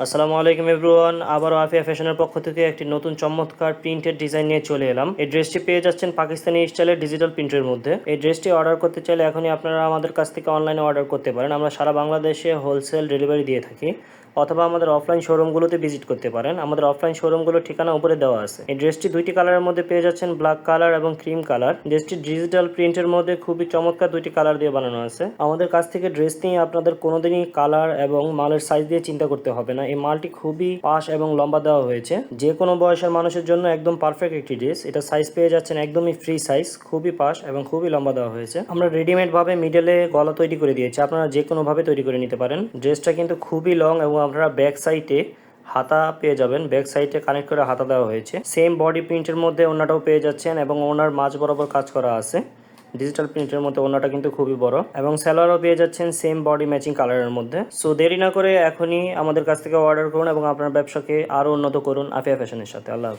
আসসালামু আলাইকুম এভরিওয়ান, আবারও আফিয়া ফ্যাশনের পক্ষ থেকে একটি নতুন চমৎকার প্রিন্টের ডিজাইন নিয়ে চলে এলাম। এই ড্রেসটি পেয়ে যাচ্ছেন পাকিস্তানি স্টাইলের ডিজিটাল প্রিন্টের মধ্যে। এই ড্রেসটি অর্ডার করতে চাইলে এখনই আপনারা আমাদের কাছ থেকে অনলাইনে অর্ডার করতে পারেন। আমরা সারা বাংলাদেশে হোলসেল ডেলিভারি দিয়ে থাকি। অথবা আমাদের অফলাইন শোরুমগুলোতে ভিজিট করতে পারেন। আমাদের অফলাইন শোরুমগুলোর ঠিকানা উপরে দেওয়া আছে। এই ড্রেসটি দুইটি কালারের মধ্যে পেয়ে যাচ্ছেন ব্ল্যাক কালার এবং ক্রিম কালার ড্রেসটি ডিজিটাল প্রিন্টের মধ্যে খুবই চমৎকার দুইটি কালার দিয়ে বানানো আছে। আমাদের কাছ থেকে ড্রেস নিয়ে আপনাদের কোনোদিনই কালার এবং মালের সাইজ দিয়ে চিন্তা করতে হবে না। এই মালটি খুবই পাশ এবং লম্বা দেওয়া হয়েছে। যে কোনো বয়সের মানুষের জন্য একদম পারফেক্ট একটি ড্রেস এটা সাইজ পেয়ে যাচ্ছেন একদমই ফ্রি সাইজ খুবই পাশ এবং খুবই লম্বা দেওয়া হয়েছে। আমরা রেডিমেড ভাবে মিডলে গলা তৈরি করে দিয়েছি। আপনারা যে কোনো ভাবে তৈরি করে নিতে পারেন। ড্রেসটা কিন্তু খুবই লং এবং আপনারা ব্যাক সাইডে হাতা পেয়ে যাবেন। ব্যাক সাইডে কানেক্ট করে হাতা দেওয়া হয়েছে। সেম বডি প্রিন্টের মধ্যে ওনাটাও পেয়ে যাচ্ছেন এবং ওনার মাছ বরাবর কাজ করা আছে। ডিজিটাল প্রিন্টের মধ্যে ওনাটা কিন্তু খুবই বড়। এবং স্যালোয়ারও পেয়ে যাচ্ছেন সেম বডি ম্যাচিং কালারের মধ্যে। সো দেরি না করে এখনই আমাদের কাছ থেকে অর্ডার করুন এবং আপনার ব্যবসাকে আরও উন্নত করুন আফিয়া ফ্যাশনের সাথে। আল্লাহ